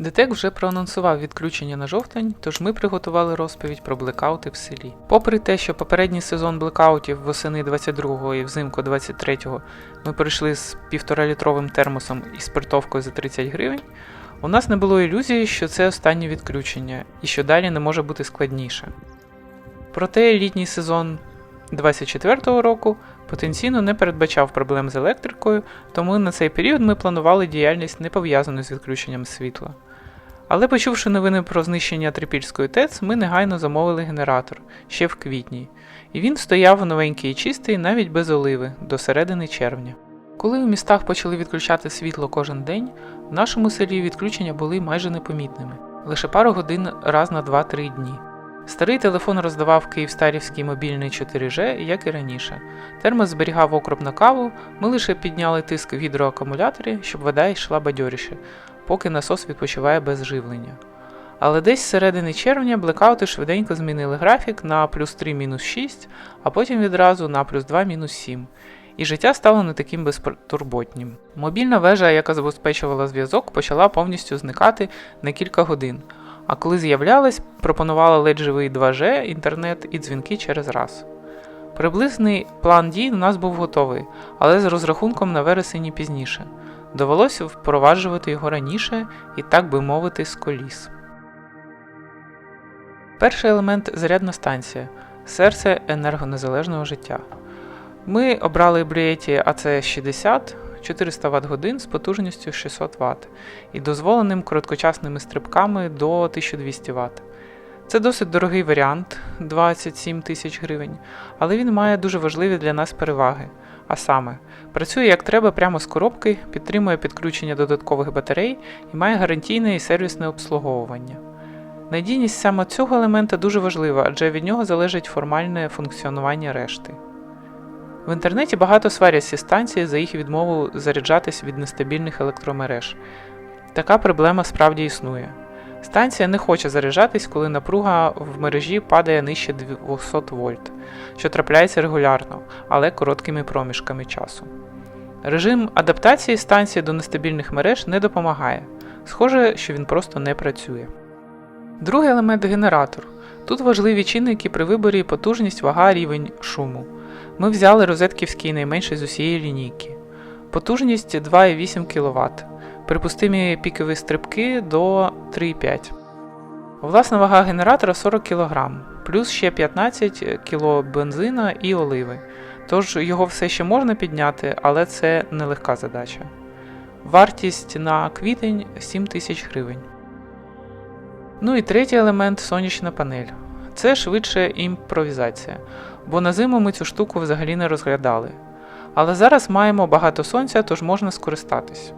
ДТЕК вже проанонсував відключення на жовтень, тож ми приготували розповідь про блекаути в селі. Попри те, що попередній сезон блекаутів восени 22-го і взимку 23-го ми пройшли з півторалітровим термосом і спиртовкою за 30 гривень, у нас не було ілюзії, що це останнє відключення і що далі не може бути складніше. Проте літній сезон 24-го року потенційно не передбачав проблем з електрикою, тому на цей період ми планували діяльність не пов'язану з відключенням світла. Але почувши новини про знищення Трипільської ТЕЦ, ми негайно замовили генератор ще в квітні, і він стояв новенький і чистий навіть без оливи до середини червня. Коли у містах почали відключати світло кожен день, в нашому селі відключення були майже непомітними лише пару годин раз на 2-3 дні. Старий телефон роздавав Київстарівський мобільний 4G, як і раніше. Термос зберігав окроп на каву, ми лише підняли тиск в гідроакумуляторі, щоб вода йшла бадьоріше, поки насос відпочиває без живлення. Але десь з середини червня блекаути швиденько змінили графік на плюс 3 мінус 6, а потім відразу на плюс 2 мінус 7. І життя стало не таким безтурботнім. Мобільна вежа, яка забезпечувала зв'язок, почала повністю зникати на кілька годин. А коли з'являлась, пропонувала ледь живий 2G, інтернет і дзвінки через раз. Приблизний план дій у нас був готовий, але з розрахунком на вересень пізніше. Довелося впроваджувати його раніше і, так би мовити, з коліс. Перший елемент зарядна станція серце енергонезалежного життя. Ми обрали Brieti AC60 400 Вт годин з потужністю 600 Вт і дозволеним короткочасними стрибками до 1200 Вт. Це досить дорогий варіант 27 тисяч гривень, але він має дуже важливі для нас переваги. А саме, працює як треба прямо з коробки, підтримує підключення додаткових батарей і має гарантійне і сервісне обслуговування. Надійність саме цього елемента дуже важлива, адже від нього залежить формальне функціонування решти. В інтернеті багато сварять ці станції за їх відмову заряджатись від нестабільних електромереж. Така проблема справді існує. Станція не хоче заряджатись, коли напруга в мережі падає нижче 200 вольт, що трапляється регулярно, але короткими проміжками часу. Режим адаптації станції до нестабільних мереж не допомагає. Схоже, що він просто не працює. Другий елемент генератор. Тут важливі чинники при виборі потужність, вага, рівень шуму. Ми взяли розетківський найменший з усієї лінійки. Потужність 2,8 кВт. Припустимі пікові стрибки до 3,5. Власна вага генератора 40 кг, плюс ще 15 кг бензина і оливи. Тож його все ще можна підняти, але це нелегка задача. Вартість на квітень 7 тисяч гривень. Ну і третій елемент сонячна панель. Це швидше імпровізація, бо на зиму ми цю штуку взагалі не розглядали. Але зараз маємо багато сонця, тож можна скористатись.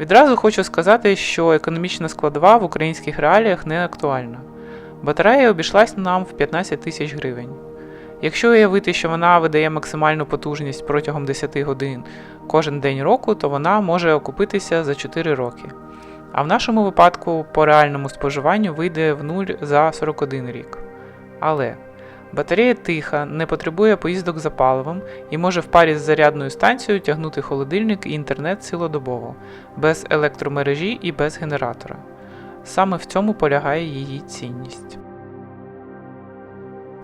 Відразу хочу сказати, що економічна складова в українських реаліях не актуальна. Батарея обійшлась нам в 15 тисяч гривень. Якщо уявити, що вона видає максимальну потужність протягом 10 годин кожен день року, то вона може окупитися за 4 роки. А в нашому випадку по реальному споживанню вийде в нуль за 41 рік. Але батарея тиха, не потребує поїздок за паливом і може в парі з зарядною станцією тягнути холодильник і інтернет цілодобово, без електромережі і без генератора. Саме в цьому полягає її цінність.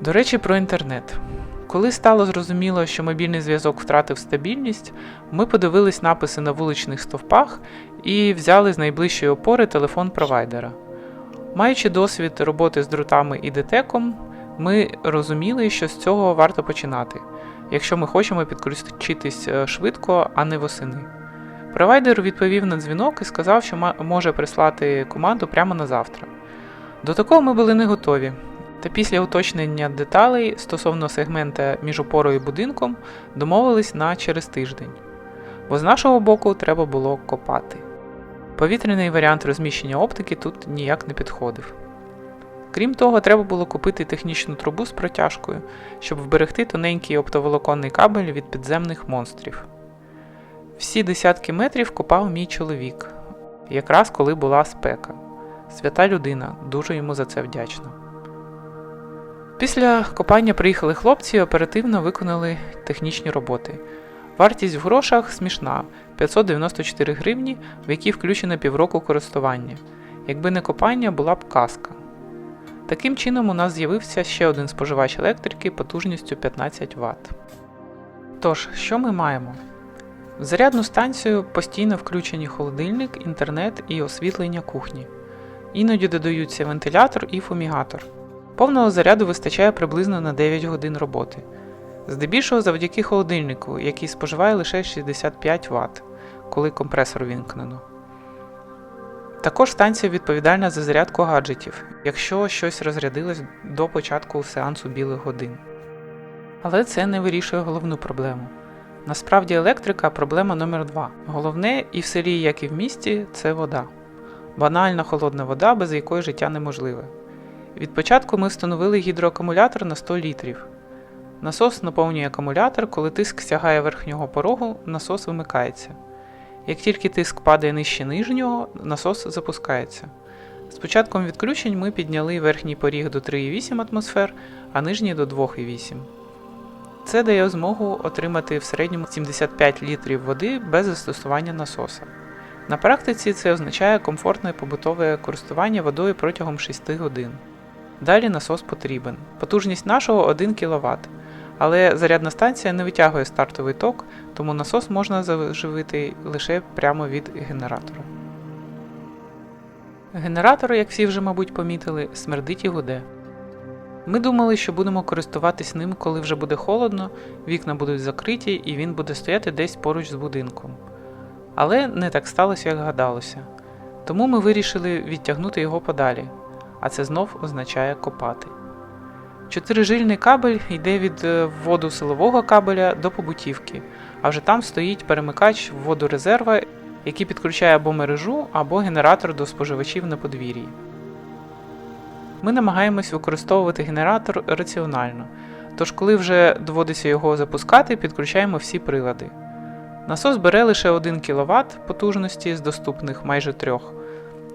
До речі, про інтернет. Коли стало зрозуміло, що мобільний зв'язок втратив стабільність, ми подивились написи на вуличних стовпах і взяли з найближчої опори телефон провайдера. Маючи досвід роботи з дротами і детеком, ми розуміли, що з цього варто починати, якщо ми хочемо підключитись швидко, а не восени. Провайдер відповів на дзвінок і сказав, що може прислати команду прямо на завтра. До такого ми були не готові. Та після уточнення деталей стосовно сегмента між опорою і будинком домовились на через тиждень, бо з нашого боку треба було копати. Повітряний варіант розміщення оптики тут ніяк не підходив. Крім того, треба було купити технічну трубу з протяжкою, щоб вберегти тоненький оптоволоконний кабель від підземних монстрів. Всі десятки метрів копав мій чоловік, якраз коли була спека. Свята людина, дуже йому за це вдячна. Після копання приїхали хлопці і оперативно виконали технічні роботи. Вартість в грошах смішна 594 гривні, в які включено півроку користування. Якби не копання, була б казка. Таким чином, у нас з'явився ще один споживач електрики потужністю 15 Вт. Тож, що ми маємо? В зарядну станцію постійно включені холодильник, інтернет і освітлення кухні. Іноді додаються вентилятор і фумігатор. Повного заряду вистачає приблизно на 9 годин роботи. Здебільшого завдяки холодильнику, який споживає лише 65 Вт, коли компресор вімкнено. Також станція відповідальна за зарядку гаджетів, якщо щось розрядилось до початку сеансу білих годин. Але це не вирішує головну проблему. Насправді електрика проблема номер 2 Головне і в селі, як і в місті, це вода. Банальна холодна вода, без якої життя неможливе. Від початку ми встановили гідроакумулятор на 100 літрів. Насос наповнює акумулятор, коли тиск сягає верхнього порогу, насос вимикається. Як тільки тиск падає нижче нижнього, насос запускається. З початком відключень ми підняли верхній поріг до 3,8 атмосфер, а нижній до 2,8. Це дає змогу отримати в середньому 75 літрів води без застосування насоса. На практиці це означає комфортне побутове користування водою протягом 6 годин. Далі насос потрібен. Потужність нашого 1 кВт. Але зарядна станція не витягує стартовий ток, тому насос можна заживити лише прямо від генератора. Генератор, як всі вже, мабуть, помітили, смердить і гуде. Ми думали, що будемо користуватись ним, коли вже буде холодно, вікна будуть закриті і він буде стояти десь поруч з будинком. Але не так сталося, як гадалося. Тому ми вирішили відтягнути його подалі, а це знов означає копати. Чотирижильний кабель йде від е, вводу силового кабеля до побутівки, а вже там стоїть перемикач вводу резерва, який підключає або мережу, або генератор до споживачів на подвір'ї. Ми намагаємось використовувати генератор раціонально, тож, коли вже доводиться його запускати, підключаємо всі прилади. Насос бере лише 1 кВт потужності з доступних майже 3.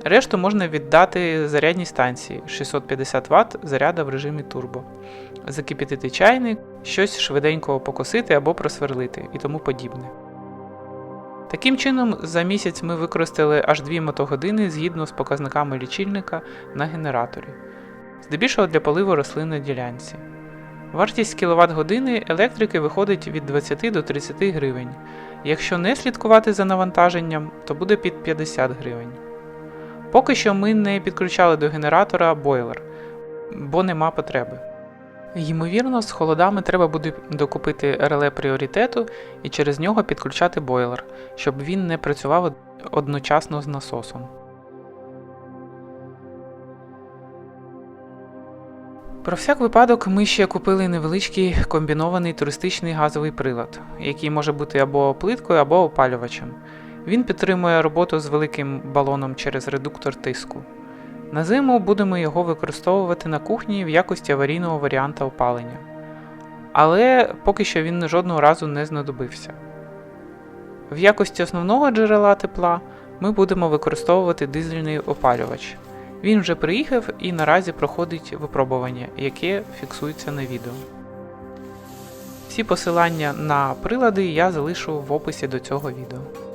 Решту можна віддати зарядній станції 650 Вт заряда в режимі турбо, закипятити чайник, щось швиденько покосити або просверлити і тому подібне. Таким чином, за місяць ми використали аж 2 мотогодини згідно з показниками лічильника на генераторі, здебільшого для поливу рослин на ділянці. Вартість кіловат години електрики виходить від 20 до 30 гривень. Якщо не слідкувати за навантаженням, то буде під 50 гривень. Поки що ми не підключали до генератора бойлер, бо нема потреби. Ймовірно, з холодами треба буде докупити реле пріоритету і через нього підключати бойлер, щоб він не працював одночасно з насосом. Про всяк випадок ми ще купили невеличкий комбінований туристичний газовий прилад, який може бути або плиткою, або опалювачем. Він підтримує роботу з великим балоном через редуктор тиску. На зиму будемо його використовувати на кухні в якості аварійного варіанта опалення. Але поки що він жодного разу не знадобився. В якості основного джерела тепла ми будемо використовувати дизельний опалювач. Він вже приїхав і наразі проходить випробування, яке фіксується на відео. Всі посилання на прилади я залишу в описі до цього відео.